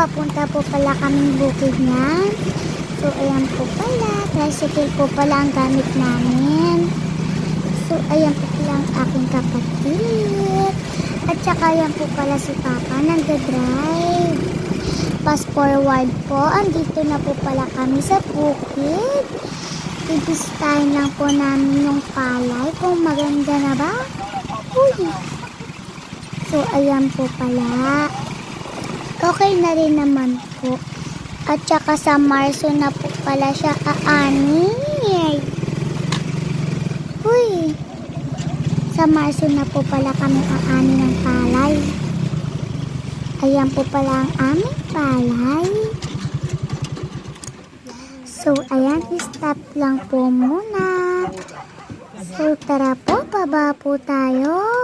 papunta po pala kaming bukid niyan. So, ayan po pala. Tricycle po pala ang gamit namin. So, ayan po pala ang aking kapatid. At saka ayan po pala si Papa nagda-drive. Fast forward po, andito na po pala kami sa bukid. Ibistahin lang po namin yung palay kung maganda na ba. Uy! So, ayan po pala. Okay na rin naman po. At saka sa Marso na po pala siya aani. Uy! Sa Marso na po pala kami aani ng palay. Ayan po pala ang aming palay. So, ayan, stop lang po muna. So, tara po, baba po tayo.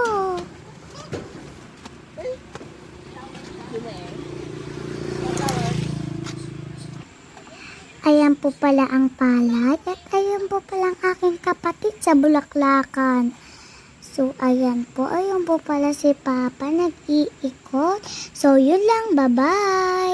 Ayan po pala ang palay at ayan po pala ang aking kapatid sa Bulaklakan. So, ayan po. Ayan po pala si Papa nag-iikot. So, yun lang. Bye-bye!